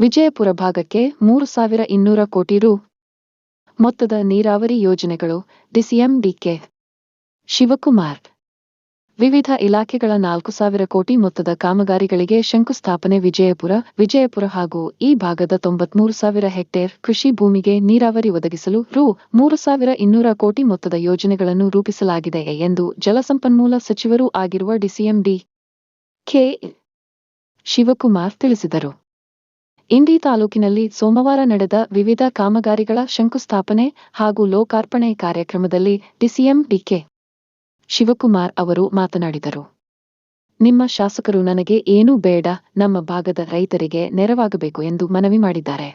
ವಿಜಯಪುರ ಭಾಗಕ್ಕೆ ಮೂರು ಸಾವಿರ ಇನ್ನೂರ ಕೋಟಿ ರು. ಮೊತ್ತದ ನೀರಾವರಿ ಯೋಜನೆಗಳು ಡಿಸಿಎಂ ಡಿಕೆ ಶಿವಕುಮಾರ್. ವಿವಿಧ ಇಲಾಖೆಗಳ ನಾಲ್ಕು ಸಾವಿರ ಕೋಟಿ ಮೊತ್ತದ ಕಾಮಗಾರಿಗಳಿಗೆ ಶಂಕುಸ್ಥಾಪನೆ ವಿಜಯಪುರ ವಿಜಯಪುರ ಹಾಗೂ ಈ ಭಾಗದ ತೊಂಬತ್ಮೂರು ಸಾವಿರ ಹೆಕ್ಟೇರ್ ಕೃಷಿ ಭೂಮಿಗೆ ನೀರಾವರಿ ಒದಗಿಸಲು ರು. ಮೂರು ಸಾವಿರ ಇನ್ನೂರ ಕೋಟಿ ಮೊತ್ತದ ಯೋಜನೆಗಳನ್ನು ರೂಪಿಸಲಾಗಿದೆ ಎಂದು ಜಲಸಂಪನ್ಮೂಲ ಸಚಿವರೂ ಆಗಿರುವ ಡಿಸಿಎಂಡಿ ಕೆ. ಶಿವಕುಮಾರ್ ತಿಳಿಸಿದರು. ಇಂಡಿ ತಾಲೂಕಿನಲ್ಲಿ ಸೋಮವಾರ ನಡೆದ ವಿವಿಧ ಕಾಮಗಾರಿಗಳ ಶಂಕುಸ್ಥಾಪನೆ ಹಾಗೂ ಲೋಕಾರ್ಪಣೆ ಕಾರ್ಯಕ್ರಮದಲ್ಲಿ ಡಿಸಿಎಂ ಡಿಕೆ ಶಿವಕುಮಾರ್ ಅವರು ಮಾತನಾಡಿದರು. ನಿಮ್ಮ ಶಾಸಕರು ನನಗೆ ಏನೂ ಬೇಡ, ನಮ್ಮ ಭಾಗದ ರೈತರಿಗೆ ನೆರವಾಗಬೇಕು ಎಂದು ಮನವಿ ಮಾಡಿದ್ದಾರೆ.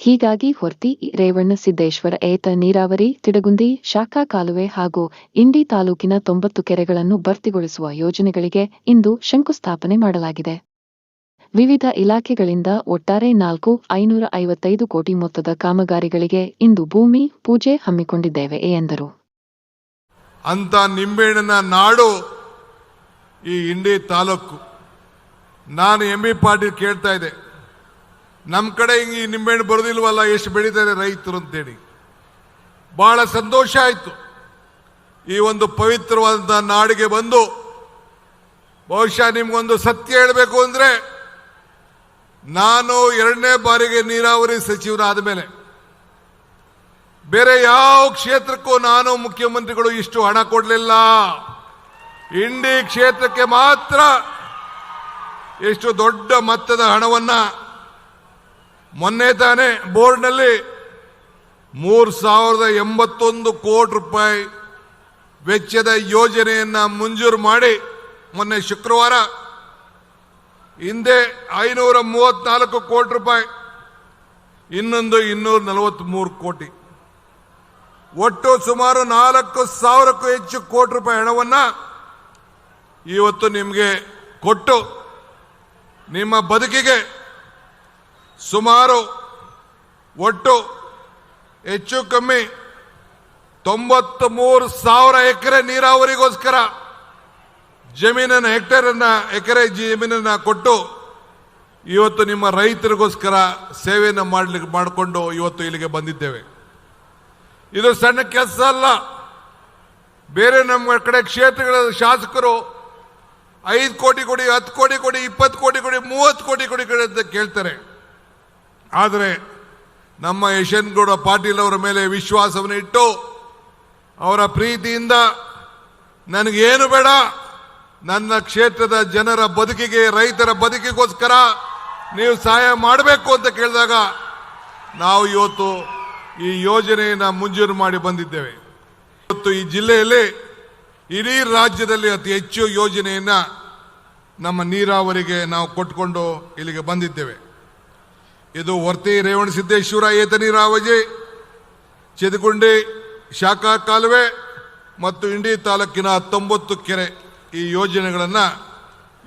ಹೀಗಾಗಿ ಹೊರ್ತಿ ರೇವಣ್ಣ ಸಿದ್ದೇಶ್ವರ ಏತ ನೀರಾವರಿ, ತಿಡಗುಂದಿ, ಶಾಖಾ ಕಾಲುವೆ ಹಾಗೂ ಇಂಡಿ ತಾಲೂಕಿನ ತೊಂಬತ್ತು ಕೆರೆಗಳನ್ನು ಭರ್ತಿಗೊಳಿಸುವ ಯೋಜನೆಗಳಿಗೆ ಇಂದು ಶಂಕುಸ್ಥಾಪನೆ ಮಾಡಲಾಗಿದೆ. ವಿವಿಧ ಇಲಾಖೆಗಳಿಂದ ಒಟ್ಟಾರೆ ನಾಲ್ಕು ಐನೂರ ಐವತ್ತೈದು ಕೋಟಿ ಮೊತ್ತದ ಕಾಮಗಾರಿಗಳಿಗೆ ಇಂದು ಭೂಮಿ ಪೂಜೆ ಹಮ್ಮಿಕೊಂಡಿದ್ದೇವೆ ಎಂದರು. ಅಂತ ನಿಂಬೆಹಣ್ಣಿನ ನಾಡು ಈ ಇಂಡಿ ತಾಲೂಕು. ನಾನು ಎಂ ಬಿ ಪಾಟೀಲ್ ಕೇಳ್ತಾ ಇದ್ದೆ. ನಮ್ಮ ಕಡೆ ಹಿಂಗೆ ಈ ನಿಂಬೆಹಣ್ಣು ಬರೋದಿಲ್ವಲ್ಲ, ಎಷ್ಟು ಬೆಳೀತಾರೆ ರೈತರು ಅಂತೇಳಿ. ಬಹಳ ಸಂತೋಷ ಆಯಿತು. ಈ ಒಂದು ಪವಿತ್ರವಾದಂಥ ನಾಡಿಗೆ ಬಂದು ಬಹುಶಃ ನಿಮಗೊಂದು ಸತ್ಯ ಹೇಳಬೇಕು ಅಂದ್ರೆ ನಾನು ಎರಡನೇ ಬಾರಿಗೆ ನೀರಾವರಿ ಸಚಿವನಾದ ಮೇಲೆ ಬೇರೆ ಯಾವ ಕ್ಷೇತ್ರಕ್ಕೂ ನಾನು ಮುಖ್ಯಮಂತ್ರಿಗಳು ಇಷ್ಟು ಹಣ ಕೊಡಲಿಲ್ಲ. ಇಂಡಿ ಕ್ಷೇತ್ರಕ್ಕೆ ಮಾತ್ರ ಎಷ್ಟು ದೊಡ್ಡ ಮೊತ್ತದ ಹಣವನ್ನ ಮೊನ್ನೆ ತಾನೇ ಬೋರ್ಡ್ನಲ್ಲಿ ಮೂರು ಸಾವಿರದ ಎಂಬತ್ತೊಂದು ಕೋಟಿ ರೂಪಾಯಿ ವೆಚ್ಚದ ಯೋಜನೆಯನ್ನ ಮಂಜೂರು ಮಾಡಿ ಮೊನ್ನೆ ಶುಕ್ರವಾರ ಹಿಂದೆ ಐನೂರ ಮೂವತ್ನಾಲ್ಕು ಕೋಟಿ ರೂಪಾಯಿ, ಇನ್ನೊಂದು ಇನ್ನೂರ ನಲವತ್ಮೂರು ಕೋಟಿ. ಒಟ್ಟು ಸುಮಾರು ನಾಲ್ಕು ಸಾವಿರಕ್ಕೂ ಹೆಚ್ಚು ಕೋಟಿ ರೂಪಾಯಿ ಹಣವನ್ನ ಇವತ್ತು ನಿಮಗೆ ಕೊಟ್ಟು ನಿಮ್ಮ ಬದುಕಿಗೆ ಸುಮಾರು ಒಟ್ಟು ಹೆಚ್ಚು ಕಮ್ಮಿ ತೊಂಬತ್ತು ಮೂರು ಸಾವಿರ ಎಕರೆ ನೀರಾವರಿಗೋಸ್ಕರ ಜಮೀನನ್ನ ಹೆಕ್ಟೇರ್ ಅನ್ನ ಎಕರೆ ಜಮೀನನ್ನ ಕೊಟ್ಟು ಇವತ್ತು ನಿಮ್ಮ ರೈತರಿಗೋಸ್ಕರ ಸೇವೆಯನ್ನು ಮಾಡಲಿಕ್ಕೆ ಮಾಡಿಕೊಂಡು ಇವತ್ತು ಇಲ್ಲಿಗೆ ಬಂದಿದ್ದೇವೆ. ಇದು ಸಣ್ಣ ಕೆಲಸ ಅಲ್ಲ. ಬೇರೆ ನಮ್ಮ ಕಡೆ ಕ್ಷೇತ್ರಗಳ ಶಾಸಕರು ಐದು ಕೋಟಿ ಕೊಡಿ, ಹತ್ತು ಕೋಟಿ ಕೊಡಿ, ಇಪ್ಪತ್ತು ಕೋಟಿ ಕೊಡಿ, ಮೂವತ್ತು ಕೋಟಿ ಕೊಡಿ ಕೊಡಿ ಅಂತ ಕೇಳ್ತಾರೆ. ಆದರೆ ನಮ್ಮ ಯಶವಂತಗೌಡ ಪಾಟೀಲ್ ಅವರ ಮೇಲೆ ವಿಶ್ವಾಸವನ್ನು ಇಟ್ಟು ಅವರ ಪ್ರೀತಿಯಿಂದ ನನಗೇನು ಬೇಡ ನನ್ನ ಕ್ಷೇತ್ರದ ಜನರ ಬದುಕಿಗೆ, ರೈತರ ಬದುಕಿಗೋಸ್ಕರ ನೀವು ಸಹಾಯ ಮಾಡಬೇಕು ಅಂತ ಕೇಳಿದಾಗ ನಾವು ಇವತ್ತು ಈ ಯೋಜನೆಯನ್ನು ಮುಂಜೂರು ಮಾಡಿ ಬಂದಿದ್ದೇವೆ. ಇವತ್ತು ಈ ಜಿಲ್ಲೆಯಲ್ಲಿ ಇಡೀ ರಾಜ್ಯದಲ್ಲಿ ಅತಿ ಹೆಚ್ಚು ಯೋಜನೆಯನ್ನು ನಮ್ಮ ನೀರಾವರಿಗೆ ನಾವು ಕೊಟ್ಕೊಂಡು ಇಲ್ಲಿಗೆ ಬಂದಿದ್ದೇವೆ. ಇದು ವರ್ತಿ ರೇವಣ ಸಿದ್ದೇಶ್ವರ ಏತ ನೀರಾವರಿ, ಚಿದಗುಂಡಿ, ಶಾಖಾ ಕಾಲುವೆ ಮತ್ತು ಇಂಡಿ ತಾಲೂಕಿನ ಹತ್ತೊಂಬತ್ತು ಕೆರೆ. ಈ ಯೋಜನೆಗಳನ್ನು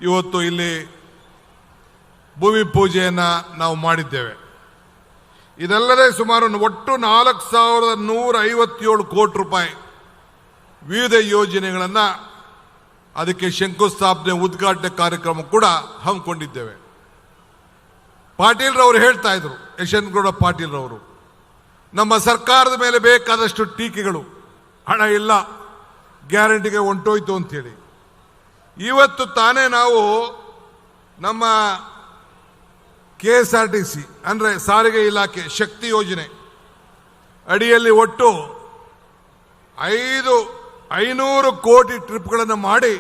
ಇವತ್ತು ಇಲ್ಲಿ ಭೂಮಿ ಪೂಜೆಯನ್ನು ನಾವು ಮಾಡಿದ್ದೇವೆ. ಇದಲ್ಲದೆ ಸುಮಾರು ಒಟ್ಟು ನಾಲ್ಕು ಸಾವಿರದ ನೂರ ಐವತ್ತೇಳು ಕೋಟಿ ರೂಪಾಯಿ ವಿವಿಧ ಯೋಜನೆಗಳನ್ನು ಅದಕ್ಕೆ ಶಂಕುಸ್ಥಾಪನೆ ಉದ್ಘಾಟನೆ ಕಾರ್ಯಕ್ರಮ ಕೂಡ ಹಮ್ಮಿಕೊಂಡಿದ್ದೇವೆ. ಪಾಟೀಲ್ರವರು ಹೇಳ್ತಾ ಇದ್ರು, ಯಶವಂತಗೌಡ ಪಾಟೀಲ್ರವರು, ನಮ್ಮ ಸರ್ಕಾರದ ಮೇಲೆ ಬೇಕಾದಷ್ಟು ಟೀಕೆಗಳು, ಹಣ ಇಲ್ಲ, ಗ್ಯಾರಂಟಿಗೆ ಹೊಂಟೋಯ್ತು ಅಂತೇಳಿ. ಇವತ್ತು ತಾನೇ ನಾವು ನಮ್ಮ K S R T C ಅಂದರೆ ಸಾರಿಗೆ ಇಲಾಖೆ ಶಕ್ತಿ ಯೋಜನೆ ಅಡಿಯಲ್ಲಿ ಒಟ್ಟು ಐದು, ಐನೂರು ಕೋಟಿ ಟ್ರಿಪ್ಗಳನ್ನು ಮಾಡಿ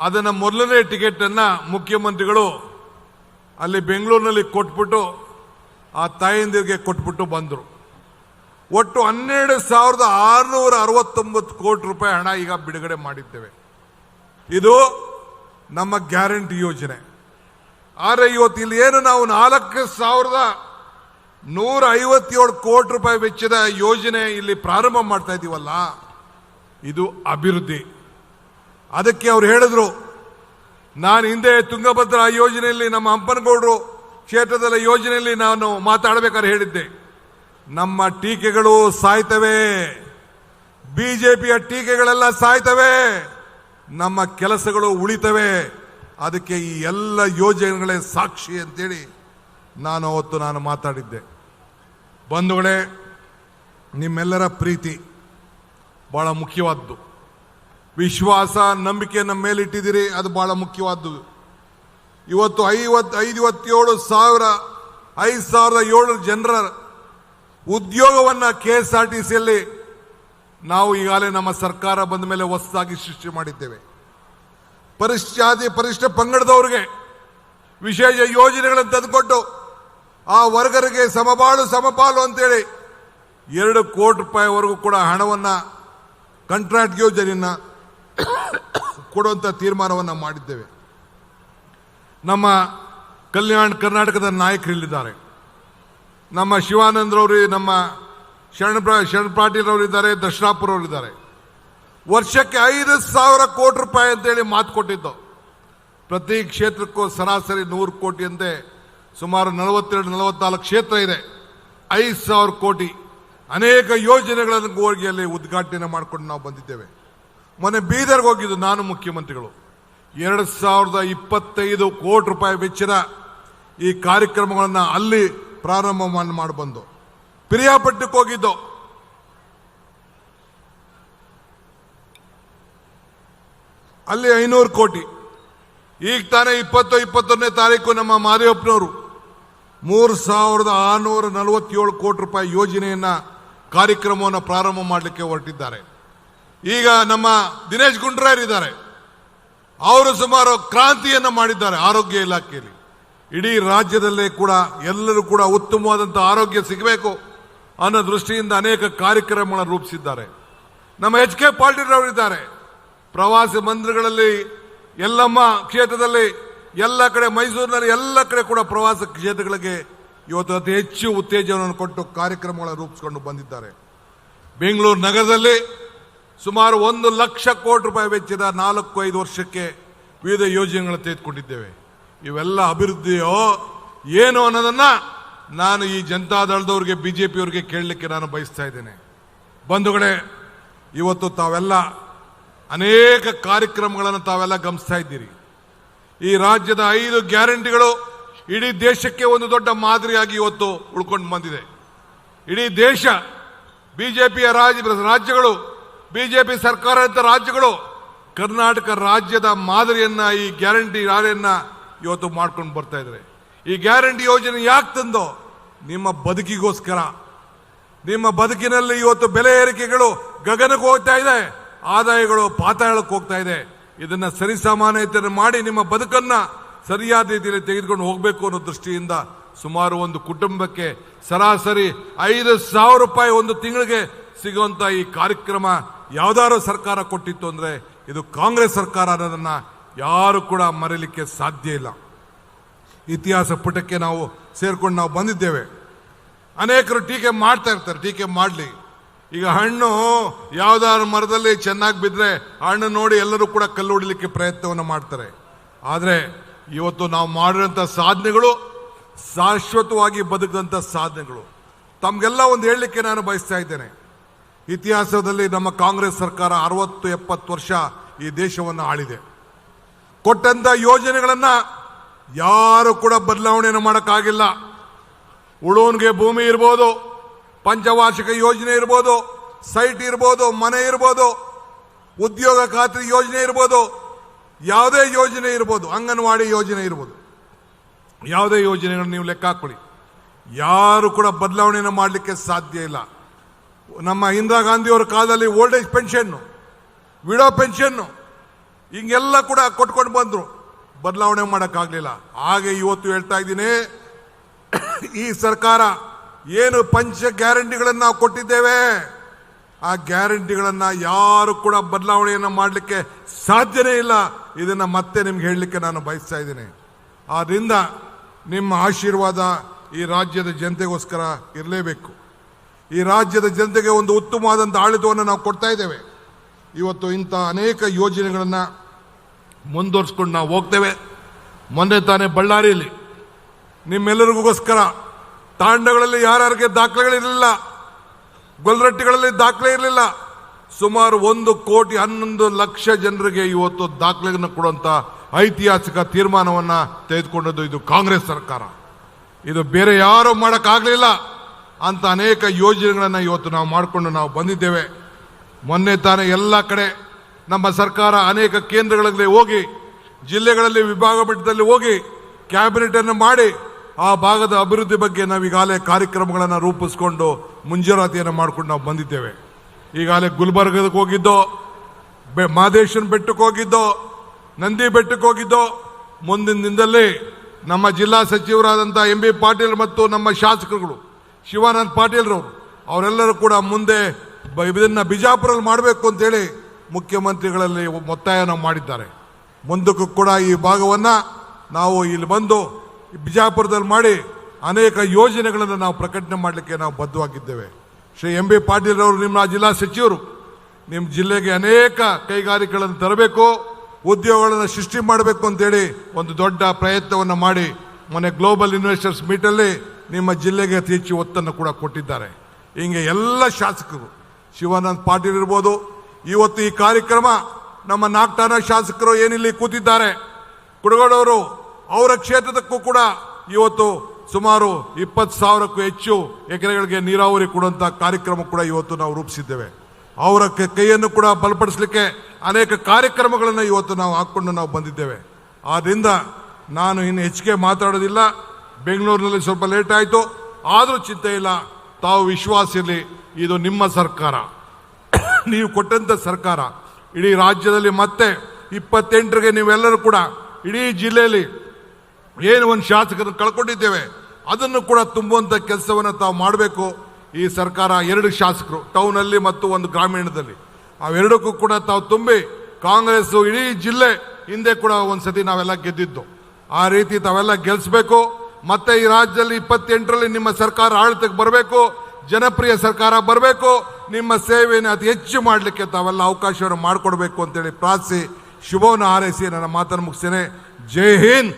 ಅದನ್ನು ಮೊದಲನೇ ಟಿಕೆಟನ್ನು ಮುಖ್ಯಮಂತ್ರಿಗಳು ಅಲ್ಲಿ ಬೆಂಗಳೂರಿನಲ್ಲಿ ಕೊಟ್ಬಿಟ್ಟು ಆ ತಾಯಂದಿರಿಗೆ ಕೊಟ್ಬಿಟ್ಟು ಬಂದರು. ಒಟ್ಟು ಹನ್ನೆರಡು ಸಾವಿರದ ಆರುನೂರ ಅರವತ್ತೊಂಬತ್ತು ಕೋಟಿ ರೂಪಾಯಿ ಹಣ ಈಗ ಬಿಡುಗಡೆ ಮಾಡಿದ್ದೇವೆ. ಇದು ನಮ್ಮ ಗ್ಯಾರಂಟಿ ಯೋಜನೆ. ಆದರೆ ಇವತ್ತು ಇಲ್ಲಿ ಏನು ನಾವು ನಾಲ್ಕು ಸಾವಿರದ ನೂರ ಐವತ್ತೇಳು ಕೋಟಿ ರೂಪಾಯಿ ವೆಚ್ಚದ ಯೋಜನೆ ಇಲ್ಲಿ ಪ್ರಾರಂಭ ಮಾಡ್ತಾ ಇದ್ದೀವಲ್ಲ ಇದು ಅಭಿವೃದ್ಧಿ. ಅದಕ್ಕೆ ಅವ್ರು ಹೇಳಿದ್ರು, ನಾನು ಹಿಂದೆ ತುಂಗಭದ್ರಾ ಯೋಜನೆಯಲ್ಲಿ ನಮ್ಮ ಹಂಪನಗೌಡರು ಕ್ಷೇತ್ರದಲ್ಲಿ ಯೋಜನೆಯಲ್ಲಿ ನಾನು ಮಾತಾಡಬೇಕಾದ್ರೆ ಹೇಳಿದ್ದೆ. ನಮ್ಮ ಟೀಕೆಗಳು ಸಾಯ್ತವೆ. ಬಿಜೆಪಿಯ ಟೀಕೆಗಳೆಲ್ಲ ಸಾಯ್ತವೆ. ನಮ್ಮ ಕೆಲಸಗಳು ಉಳಿತವೆ. ಅದಕ್ಕೆ ಈ ಎಲ್ಲ ಯೋಜನೆಗಳೇ ಸಾಕ್ಷಿ ಅಂತೇಳಿ ನಾನು ಅವತ್ತು ನಾನು ಮಾತಾಡಿದ್ದೆ. ಬಂಧುಗಳೇ, ನಿಮ್ಮೆಲ್ಲರ ಪ್ರೀತಿ ಬಹಳ ಮುಖ್ಯವಾದ್ದು. ವಿಶ್ವಾಸ ನಂಬಿಕೆ ನಮ್ಮ ಮೇಲೆ ಇಟ್ಟಿದ್ದೀರಿ ಅದು ಬಹಳ ಮುಖ್ಯವಾದ್ದು. ಇವತ್ತು ಐವತ್ತು ಐವತ್ತೇಳು ಸಾವಿರ, ಐದು ಸಾವಿರದ ಏಳು ಜನರ ಉದ್ಯೋಗವನ್ನು ಕೆ ಎಸ್ ಆರ್ ಟಿ ಸಿಯಲ್ಲಿ ನಾವು ಈಗಾಗಲೇ ನಮ್ಮ ಸರ್ಕಾರ ಬಂದ ಮೇಲೆ ಹೊಸದಾಗಿ ಸೃಷ್ಟಿ ಮಾಡಿದ್ದೇವೆ. ಪರಿಶ್ಚಾತಿ ಪರಿಷ್ಠ ಪಂಗಡದವ್ರಿಗೆ ವಿಶೇಷ ಯೋಜನೆಗಳನ್ನು ತಂದುಕೊಟ್ಟು ಆ ವರ್ಗರಿಗೆ ಸಮಬಾಳು ಸಮಪಾಲು ಅಂತೇಳಿ ಎರಡು ಕೋಟಿ ರೂಪಾಯಿವರೆಗೂ ಕೂಡ ಹಣವನ್ನು ಕಂಟ್ರಾಕ್ಟ್ ಯೋಜನೆಯನ್ನು ಕೊಡುವಂಥ ತೀರ್ಮಾನವನ್ನು ಮಾಡಿದ್ದೇವೆ. ನಮ್ಮ ಕಲ್ಯಾಣ ಕರ್ನಾಟಕದ ನಾಯಕರಿಲ್ಲಿದ್ದಾರೆ. ನಮ್ಮ ಶಿವಾನಂದ್ರವರು, ನಮ್ಮ ಶರಣ ಶರಣ್ ಪಾಟೀಲ್ ಅವರಿದ್ದಾರೆ ದರ್ಶನಾಪುರ ಅವರಿದ್ದಾರೆ ವರ್ಷಕ್ಕೆ ಐದು ಸಾವಿರ ಕೋಟಿ ರೂಪಾಯಿ ಅಂತೇಳಿ ಮಾತು ಕೊಟ್ಟಿದ್ದು. ಪ್ರತಿ ಕ್ಷೇತ್ರಕ್ಕೂ ಸರಾಸರಿ ನೂರು ಕೋಟಿ ಅಂತೆ, ಸುಮಾರು ನಲವತ್ತೆರಡು, ನಲವತ್ನಾಲ್ಕು ಕ್ಷೇತ್ರ ಇದೆ. ಐದು ಸಾವಿರ ಕೋಟಿ. ಅನೇಕ ಯೋಜನೆಗಳನ್ನು ಗೋರ್ಗಿಯಲ್ಲಿ ಉದ್ಘಾಟನೆ ಮಾಡಿಕೊಂಡು ನಾವು ಬಂದಿದ್ದೇವೆ. ಮೊನ್ನೆ ಬೀದರ್ಗೆ ಹೋಗಿದ್ದು ನಾನು ಮುಖ್ಯಮಂತ್ರಿಗಳು. ಎರಡು ಸಾವಿರದ ಇಪ್ಪತ್ತೈದು ಕೋಟಿ ರೂಪಾಯಿ ವೆಚ್ಚದ ಈ ಕಾರ್ಯಕ್ರಮಗಳನ್ನು ಅಲ್ಲಿ ಪ್ರಾರಂಭ ಮಾಡಿ ಬಂದು. ಪಿರಿಯಾಪಟ್ಟಣಕ್ಕೆ ಹೋಗಿದ್ದು ಅಲ್ಲಿ ಐನೂರು ಕೋಟಿ ಈಗ ತಾನೇ ಇಪ್ಪತ್ತು ಇಪ್ಪತ್ತೊಂದನೇ ತಾರೀಕು ನಮ್ಮ ಮಾದೇವಪ್ಪನವರು ಮೂರು ಸಾವಿರದ ಆರುನೂರ ನಲವತ್ತೇಳು ಕೋಟಿ ರೂಪಾಯಿ ಯೋಜನೆಯನ್ನ ಕಾರ್ಯಕ್ರಮವನ್ನು ಪ್ರಾರಂಭ ಮಾಡಲಿಕ್ಕೆ ಹೊರಟಿದ್ದಾರೆ ಈಗ ನಮ್ಮ ದಿನೇಶ್ ಗುಂಡ್ರಾಯರ್ ಇದ್ದಾರೆ ಅವರು ಸುಮಾರು ಕ್ರಾಂತಿಯನ್ನು ಮಾಡಿದ್ದಾರೆ ಆರೋಗ್ಯ ಇಲಾಖೆಯಲ್ಲಿ ಇಡೀ ರಾಜ್ಯದಲ್ಲೇ ಕೂಡ ಎಲ್ಲರೂ ಕೂಡ ಉತ್ತಮವಾದಂಥ ಆರೋಗ್ಯ ಸಿಗಬೇಕು ಅನ್ನೋ ದೃಷ್ಟಿಯಿಂದ ಅನೇಕ ಕಾರ್ಯಕ್ರಮಗಳನ್ನು ರೂಪಿಸಿದ್ದಾರೆ. ನಮ್ಮ ಎಚ್ ಕೆ ಪಾಟೀಲ್ ಅವರಿದ್ದಾರೆ ಪ್ರವಾಸಿ ಮಂದಿರಗಳಲ್ಲಿ ಎಲ್ಲಮ್ಮ ಕ್ಷೇತ್ರದಲ್ಲಿ, ಎಲ್ಲ ಕಡೆ ಮೈಸೂರಿನಲ್ಲಿ ಎಲ್ಲ ಕಡೆ ಕೂಡ ಪ್ರವಾಸ ಕ್ಷೇತ್ರಗಳಿಗೆ ಇವತ್ತು ಅತಿ ಹೆಚ್ಚು ಉತ್ತೇಜನವನ್ನು ಕೊಟ್ಟು ಕಾರ್ಯಕ್ರಮಗಳನ್ನು ರೂಪಿಸಿಕೊಂಡು ಬಂದಿದ್ದಾರೆ. ಬೆಂಗಳೂರು ನಗರದಲ್ಲಿ ಸುಮಾರು ಒಂದು ಲಕ್ಷ ಕೋಟಿ ರೂಪಾಯಿ ವೆಚ್ಚದ ನಾಲ್ಕು ಐದು ವರ್ಷಕ್ಕೆ ವಿವಿಧ ಯೋಜನೆಗಳನ್ನು ತೆಗೆದುಕೊಂಡಿದ್ದೇವೆ. ಇವೆಲ್ಲ ಅಭಿವೃದ್ಧಿಯೋ ಏನು ಅನ್ನೋದನ್ನ ನಾನು ಈ ಜನತಾದಳದವ್ರಿಗೆ ಪಿಯವ್ರಿಗೆ ಕೇಳಲಿಕ್ಕೆ ನಾನು ಬಯಸ್ತಾ ಇದ್ದೇನೆ. ಬಂಧುಗಳೇ, ಇವತ್ತು ತಾವೆಲ್ಲ ಅನೇಕ ಕಾರ್ಯಕ್ರಮಗಳನ್ನು ತಾವೆಲ್ಲ ಗಮನಿಸ್ತಾ ಇದ್ದೀರಿ. ಈ ರಾಜ್ಯದ ಐದು ಗ್ಯಾರಂಟಿಗಳು ಇಡೀ ದೇಶಕ್ಕೆ ಒಂದು ದೊಡ್ಡ ಮಾದರಿಯಾಗಿ ಇವತ್ತು ಉಳ್ಕೊಂಡು ಬಂದಿದೆ. ಇಡೀ ದೇಶ ಬಿ ಜೆ ಪಿಯ ರಾಜ್ಯ, ರಾಜ್ಯಗಳು ಬಿ ಜೆ ಪಿ ಸರ್ಕಾರದ ರಾಜ್ಯಗಳು, ಕರ್ನಾಟಕ ರಾಜ್ಯದ ಮಾದರಿಯನ್ನ, ಈ ಗ್ಯಾರಂಟಿ ಯಾರೆಯನ್ನ ಇವತ್ತು ಮಾಡ್ಕೊಂಡು ಬರ್ತಾ ಇದ್ದಾರೆ. ಈ ಗ್ಯಾರಂಟಿ ಯೋಜನೆ ಯಾಕೆ ತಂದೋ? ನಿಮ್ಮ ಬದುಕಿಗೋಸ್ಕರ. ನಿಮ್ಮ ಬದುಕಿನಲ್ಲಿ ಇವತ್ತು ಬೆಲೆ ಏರಿಕೆಗಳು ಗಗನಕ್ಕೆ ಹೋಗ್ತಾ ಇದೆ, ಆದಾಯಗಳು ಪಾತಾಳಕ್ಕೆ ಹೋಗ್ತಾ ಇದೆ. ಇದನ್ನ ಸರಿಸಾಮಾನ್ಯತೆಯನ್ನು ಮಾಡಿ ನಿಮ್ಮ ಬದುಕನ್ನ ಸರಿಯಾದ ರೀತಿಯಲ್ಲಿ ತೆಗೆದುಕೊಂಡು ಹೋಗಬೇಕು ಅನ್ನೋ ದೃಷ್ಟಿಯಿಂದ ಸುಮಾರು ಒಂದು ಕುಟುಂಬಕ್ಕೆ ಸರಾಸರಿ ಐದು ಸಾವಿರ ರೂಪಾಯಿ ಒಂದು ತಿಂಗಳಿಗೆ ಸಿಗುವಂತ ಈ ಕಾರ್ಯಕ್ರಮ ಯಾವ್ದಾದ್ರು ಸರ್ಕಾರ ಕೊಟ್ಟಿತ್ತು ಅಂದ್ರೆ ಇದು ಕಾಂಗ್ರೆಸ್ ಸರ್ಕಾರ ಅನ್ನೋದನ್ನ ಯಾರು ಕೂಡ ಮರೀಲಿಕ್ಕೆ ಸಾಧ್ಯ ಇಲ್ಲ. ಇತಿಹಾಸ ಪುಟಕ್ಕೆ ನಾವು ಸೇರ್ಕೊಂಡು ನಾವು ಬಂದಿದ್ದೇವೆ. ಅನೇಕರು ಟೀಕೆ ಮಾಡ್ತಾ ಇರ್ತಾರೆ, ಟೀಕೆ ಮಾಡಲಿ. ಈಗ ಹಣ್ಣು ಯಾವುದಾದ್ರು ಮರದಲ್ಲಿ ಚೆನ್ನಾಗಿ ಬಿದ್ದರೆ ಹಣ್ಣು ನೋಡಿ ಎಲ್ಲರೂ ಕೂಡ ಕಲ್ಲು ಹೊಡಿಲಿಕ್ಕೆ ಪ್ರಯತ್ನವನ್ನು ಮಾಡ್ತಾರೆ. ಆದರೆ ಇವತ್ತು ನಾವು ಮಾಡಿರೋಂಥ ಸಾಧನೆಗಳು ಶಾಶ್ವತವಾಗಿ ಬದುಕಿದಂಥ ಸಾಧನೆಗಳು. ತಮಗೆಲ್ಲ ಒಂದು ಹೇಳಲಿಕ್ಕೆ ನಾನು ಬಯಸ್ತಾ ಇದ್ದೇನೆ. ಇತಿಹಾಸದಲ್ಲಿ ನಮ್ಮ ಕಾಂಗ್ರೆಸ್ ಸರ್ಕಾರ ಅರವತ್ತು ಎಪ್ಪತ್ತು ವರ್ಷ ಈ ದೇಶವನ್ನು ಆಳಿದೆ. ಕೊಟ್ಟಂಥ ಯೋಜನೆಗಳನ್ನ ಯಾರು ಕೂಡ ಬದಲಾವಣೆಯನ್ನು ಮಾಡೋಕ್ಕಾಗಿಲ್ಲ. ಉಳೋನ್ಗೆ ಭೂಮಿ ಇರ್ಬೋದು, ಪಂಚವಾರ್ಷಿಕ ಯೋಜನೆ ಇರ್ಬೋದು, ಸೈಟ್ ಇರ್ಬೋದು, ಮನೆ ಇರ್ಬೋದು, ಉದ್ಯೋಗ ಖಾತ್ರಿ ಯೋಜನೆ ಇರ್ಬೋದು, ಯಾವುದೇ ಯೋಜನೆ ಇರ್ಬೋದು, ಅಂಗನವಾಡಿ ಯೋಜನೆ ಇರ್ಬೋದು. ಯಾವುದೇ ಯೋಜನೆಗಳನ್ನು ನೀವು ಲೆಕ್ಕ ಹಾಕೊಳ್ಳಿ ಯಾರು ಕೂಡ ಬದಲಾವಣೆಯನ್ನು ಮಾಡಲಿಕ್ಕೆ ಸಾಧ್ಯ ಇಲ್ಲ. ನಮ್ಮ ಇಂದಿರಾ ಗಾಂಧಿಯವರ ಕಾಲದಲ್ಲಿ old age pension, widow pension, ಹಿಂಗೆಲ್ಲ ಕೂಡ ಕೊಟ್ಕೊಂಡು ಬಂದರು. ಬದಲಾವಣೆ ಮಾಡೋಕ್ಕಾಗಲಿಲ್ಲ. ಹಾಗೆ ಇವತ್ತು ಹೇಳ್ತಾ ಇದ್ದೀನಿ, ಈ ಸರ್ಕಾರ ಏನು ಪಂಚ ಗ್ಯಾರಂಟಿಗಳನ್ನು ನಾವು ಕೊಟ್ಟಿದ್ದೇವೆ, ಆ ಗ್ಯಾರಂಟಿಗಳನ್ನು ಯಾರು ಕೂಡ ಬದಲಾವಣೆಯನ್ನು ಮಾಡಲಿಕ್ಕೆ ಸಾಧ್ಯನೇ ಇಲ್ಲ. ಇದನ್ನು ಮತ್ತೆ ನಿಮ್ಗೆ ಹೇಳಲಿಕ್ಕೆ ನಾನು ಬಯಸ್ತಾ ಇದ್ದೀನಿ. ಆದ್ದರಿಂದ ನಿಮ್ಮ ಆಶೀರ್ವಾದ ಈ ರಾಜ್ಯದ ಜನತೆಗೋಸ್ಕರ ಇರಲೇಬೇಕು. ಈ ರಾಜ್ಯದ ಜನತೆಗೆ ಒಂದು ಉತ್ತಮವಾದಂಥ ಆಡಳಿತವನ್ನು ನಾವು ಕೊಡ್ತಾ ಇದ್ದೇವೆ. ಇವತ್ತು ಇಂಥ ಅನೇಕ ಯೋಜನೆಗಳನ್ನು ಮುಂದುವರಿಸ್ಕೊಂಡು ನಾವು ಹೋಗ್ತೇವೆ. ಮೊನ್ನೆ ತಾನೇ ಬಳ್ಳಾರಿಯಲ್ಲಿ ನಿಮ್ಮೆಲ್ಲರಿಗೋಸ್ಕರ ತಾಂಡಗಳಲ್ಲಿ ಯಾರ್ಯಾರಿಗೆ ದಾಖಲೆಗಳಿರಲಿಲ್ಲ ಗೊಲ್ರಟ್ಟಿಗಳಲ್ಲಿ ದಾಖಲೆ ಇರಲಿಲ್ಲ, ಸುಮಾರು ಒಂದು ಕೋಟಿ ಹನ್ನೊಂದು ಲಕ್ಷ ಜನರಿಗೆ ಇವತ್ತು ದಾಖಲೆಗಳನ್ನು ಕೊಡುವಂತ ಐತಿಹಾಸಿಕ ತೀರ್ಮಾನವನ್ನು ತೆಗೆದುಕೊಂಡದ್ದು ಇದು ಕಾಂಗ್ರೆಸ್ ಸರ್ಕಾರ. ಇದು ಬೇರೆ ಯಾರು ಮಾಡೋಕ್ಕಾಗಲಿಲ್ಲ ಅಂತ ಅನೇಕ ಯೋಜನೆಗಳನ್ನು ಇವತ್ತು ನಾವು ಮಾಡಿಕೊಂಡು ನಾವು ಬಂದಿದ್ದೇವೆ. ಮೊನ್ನೆ ತಾನೇ ಎಲ್ಲ ಕಡೆ ನಮ್ಮ ಸರ್ಕಾರ ಅನೇಕ ಕೇಂದ್ರಗಳಲ್ಲಿ ಹೋಗಿ, ಜಿಲ್ಲೆಗಳಲ್ಲಿ ವಿಭಾಗ ಮಟ್ಟದಲ್ಲಿ ಹೋಗಿ ಕ್ಯಾಬಿನೆಟ್ ಅನ್ನು ಮಾಡಿ, ಆ ಭಾಗದ ಅಭಿವೃದ್ಧಿ ಬಗ್ಗೆ ನಾವು ಈಗಾಗಲೇ ಕಾರ್ಯಕ್ರಮಗಳನ್ನು ರೂಪಿಸ್ಕೊಂಡು ಮುಂಜಾಗ್ರತೆಯನ್ನು ಮಾಡ್ಕೊಂಡು ನಾವು ಬಂದಿದ್ದೇವೆ. ಈಗಾಗಲೇ ಗುಲ್ಬರ್ಗಕ್ಕೆ ಹೋಗಿದ್ದೋ, ಬೆ ಮಾದೇಶ್ವರನ ಬೆಟ್ಟಕ್ಕೆ ಹೋಗಿದ್ದೋ, ನಂದಿ ಬೆಟ್ಟಕ್ಕೆ ಹೋಗಿದ್ದೋ ಮುಂದಿನ ದಿನದಲ್ಲಿ ನಮ್ಮ ಜಿಲ್ಲಾ ಸಚಿವರಾದಂಥ ಎಂ ಬಿ ಪಾಟೀಲ್ ಮತ್ತು ನಮ್ಮ ಶಾಸಕರುಗಳು, ಶಿವಾನಂದ್ ಪಾಟೀಲ್ರವರು, ಅವರೆಲ್ಲರೂ ಕೂಡ ಮುಂದೆ ಇದನ್ನ ಬಿಜಾಪುರಲ್ಲಿ ಮಾಡಬೇಕು ಅಂತೇಳಿ ಮುಖ್ಯಮಂತ್ರಿಗಳಲ್ಲಿ ಒತ್ತಾಯನ ಮಾಡಿದ್ದಾರೆ. ಮುಂದಕ್ಕೂ ಕೂಡ ಈ ಭಾಗವನ್ನು ನಾವು ಇಲ್ಲಿ ಬಂದು ಬಿಜಾಪುರದಲ್ಲಿ ಮಾಡಿ ಅನೇಕ ಯೋಜನೆಗಳನ್ನು ನಾವು ಪ್ರಕಟಣೆ ಮಾಡಲಿಕ್ಕೆ ನಾವು ಬದ್ಧವಾಗಿದ್ದೇವೆ. ಶ್ರೀ ಎಂ ಬಿ ಪಾಟೀಲ್ ಅವರು ನಿಮ್ಮ ಜಿಲ್ಲಾ ಸಚಿವರು, ನಿಮ್ಮ ಜಿಲ್ಲೆಗೆ ಅನೇಕ ಕೈಗಾರಿಕೆಗಳನ್ನು ತರಬೇಕು, ಉದ್ಯೋಗಗಳನ್ನು ಸೃಷ್ಟಿ ಮಾಡಬೇಕು ಅಂತೇಳಿ ಒಂದು ದೊಡ್ಡ ಪ್ರಯತ್ನವನ್ನು ಮಾಡಿ ಮೊನ್ನೆ ಗ್ಲೋಬಲ್ ಇನ್ವೆಸ್ಟರ್ಸ್ ಮೀಟಲ್ಲಿ ನಿಮ್ಮ ಜಿಲ್ಲೆಗೆ ಅತಿ ಹೆಚ್ಚು ಒತ್ತನ್ನು ಕೂಡ ಕೊಟ್ಟಿದ್ದಾರೆ. ಹಿಂಗೆ ಎಲ್ಲ ಶಾಸಕರು, ಶಿವಾನಂದ್ ಪಾಟೀಲ್ ಇರ್ಬೋದು ಇವತ್ತು ಈ ಕಾರ್ಯಕ್ರಮ ನಮ್ಮ ನಾಗ್ಟಾನ ಶಾಸಕರು ಏನಿಲ್ಲಿ ಕೂತಿದ್ದಾರೆ, ಕುಡಗೋಡವರು ಅವರ ಕ್ಷೇತ್ರದಕ್ಕೂ ಕೂಡ ಇವತ್ತು ಸುಮಾರು ಇಪ್ಪತ್ತು ಸಾವಿರಕ್ಕೂ ಹೆಚ್ಚು ಎಕರೆಗಳಿಗೆ ನೀರಾವರಿ ಕೊಡುವಂಥ ಕಾರ್ಯಕ್ರಮ ಕೂಡ ಇವತ್ತು ನಾವು ರೂಪಿಸಿದ್ದೇವೆ. ಅವರ ಕೈಯನ್ನು ಕೂಡ ಬಲಪಡಿಸಲಿಕ್ಕೆ ಅನೇಕ ಕಾರ್ಯಕ್ರಮಗಳನ್ನು ಇವತ್ತು ನಾವು ಹಾಕ್ಕೊಂಡು ನಾವು ಬಂದಿದ್ದೇವೆ. ಆದ್ದರಿಂದ ನಾನು ಇನ್ನು ಹೆಚ್ಚಿಗೆ ಮಾತಾಡೋದಿಲ್ಲ. ಬೆಂಗಳೂರಿನಲ್ಲಿ ಸ್ವಲ್ಪ ಲೇಟ್ ಆಯಿತು. ಆದರೂ ಚಿಂತೆ ಇಲ್ಲ. ತಾವು ವಿಶ್ವಾಸ ಇರಲಿ ಇದು ನಿಮ್ಮ ಸರ್ಕಾರ. ನೀವು ಕೊಟ್ಟಂತ ಸರ್ಕಾರ. ಇಡೀ ರಾಜ್ಯದಲ್ಲಿ ಮತ್ತೆ ಇಪ್ಪತ್ತೆಂಟರಿಗೆ ನೀವೆಲ್ಲರೂ ಕೂಡ ಇಡೀ ಜಿಲ್ಲೆಯಲ್ಲಿ ಏನು ಒಂದು ಶಾಸಕರನ್ನು ಕಳ್ಕೊಂಡಿದ್ದೇವೆ, ಅದನ್ನು ಕೂಡ ತುಂಬುವಂಥ ಕೆಲಸವನ್ನು ತಾವು ಮಾಡಬೇಕು. ಈ ಸರ್ಕಾರ ಎರಡು ಶಾಸಕರು ಟೌನಲ್ಲಿ ಮತ್ತು ಒಂದು ಗ್ರಾಮೀಣದಲ್ಲಿ. ಅವೆರಡಕ್ಕೂ ಕೂಡ ತಾವು ತುಂಬಿ ಕಾಂಗ್ರೆಸ್ ಇಡೀ ಜಿಲ್ಲೆ ಹಿಂದೆ ಕೂಡ ಒಂದ್ಸತಿ ನಾವೆಲ್ಲ ಗೆದ್ದಿದ್ದು. ಆ ರೀತಿ ತಾವೆಲ್ಲ ಗೆಲ್ಲಿಸಬೇಕು ಮತ್ತೆ ಈ ರಾಜ್ಯದಲ್ಲಿ ಇಪ್ಪತ್ತೆಂಟರಲ್ಲಿ ನಿಮ್ಮ ಸರ್ಕಾರ ಆಡಳಿತಕ್ಕೆ ಬರಬೇಕು. ಜನಪ್ರಿಯ ಸರ್ಕಾರ ಬರಬೇಕು, ನಿಮ್ಮ ಸೇವೆಯನ್ನು ಅತಿ ಹೆಚ್ಚು ಮಾಡಲಿಕ್ಕೆ ತಾವೆಲ್ಲ ಅವಕಾಶವನ್ನು ಮಾಡಿಕೊಡ್ಬೇಕು ಅಂತೇಳಿ ಪ್ರಾರ್ಥಿಸಿ, ಶುಭವನ್ನು ಹಾರೈಸಿ ನನ್ನ ಮಾತನ್ನು ಮುಗಿಸ್ತೇನೆ. ಜೈ ಹಿಂದ್!